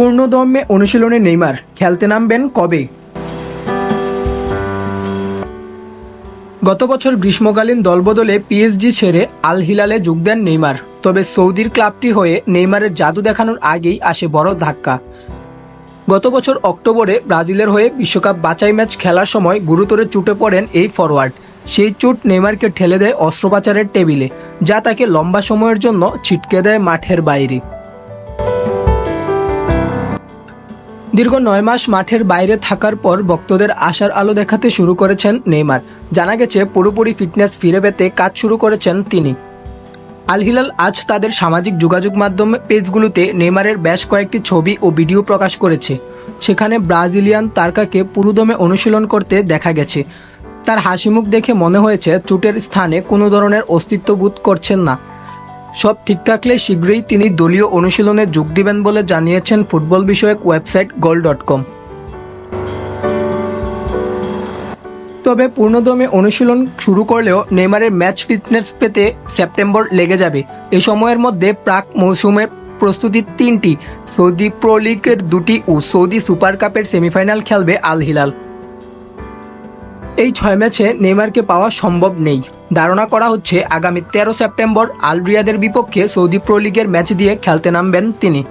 পূর্ণদমে অনুশীলনে নেইমার খেলতে নামবেন কবে? গত বছর গ্রীষ্মকালীন দলবদলে পিএসজি ছেড়ে আল হিলালে যোগ দেন নেইমার, তবে সৌদির ক্লাবটি হয়ে নেইমারের জাদু দেখানোর আগেই আসে বড় ধাক্কা। গত বছর অক্টোবরে ব্রাজিলের হয়ে বিশ্বকাপ বাছাই ম্যাচ খেলার সময় গুরুতরে চুটে পড়েন এই ফরওয়ার্ড সেই চোট নেইমারকে ঠেলে দেয় অস্ত্রোপাচারের টেবিলে, যা তাকে লম্বা সময়ের জন্য ছিটকে দেয় মাঠের বাইরে। দীর্ঘ নয় মাস মাঠের বাইরে থাকার পর ভক্তদের আশার আলো দেখাতে শুরু করেছেন নেইমার। জানা গেছে, পুরোপুরি ফিটনেস ফিরে পেতে কাজ শুরু করেছেন তিনি। আল হিলাল আজ তাদের সামাজিক যোগাযোগ মাধ্যম পেজগুলোতে নেইমারের বেশ কয়েকটি ছবি ও ভিডিও প্রকাশ করেছে। সেখানে ব্রাজিলিয়ান তারকাকে পুরুদমে অনুশীলন করতে দেখা গেছে। তার হাসিমুখ দেখে মনে হয়েছে, চুটের স্থানে কোনো ধরনের অস্তিত্ব বোধ করছেন না। সব ঠিক থাকলে শীঘ্রই তিনি দলীয় অনুশীলনে যোগ দিবেন বলে জানিয়েছেন ফুটবল বিষয়ক ওয়েবসাইট গোল ডট কম। তবে পূর্ণদমে অনুশীলন শুরু করলেও নেইমারের ম্যাচ ফিটনেস পেতে সেপ্টেম্বর লেগে যাবে। এ সময়ের মধ্যে প্রাক মৌসুমের প্রস্তুতির তিনটি, সৌদি প্রো লিগের দুটি ও সৌদি সুপার কাপের সেমিফাইনাল খেলবে আল হিলাল এই ছয় ম্যাচে নেইমারকে পাওয়া সম্ভব নেই। ধারণা করা হচ্ছে, আগামী তেরো সেপ্টেম্বর আলব্রিয়াদের বিপক্ষে সৌদি প্রো লিগের ম্যাচ দিয়ে খেলতে নামবেন তিনি।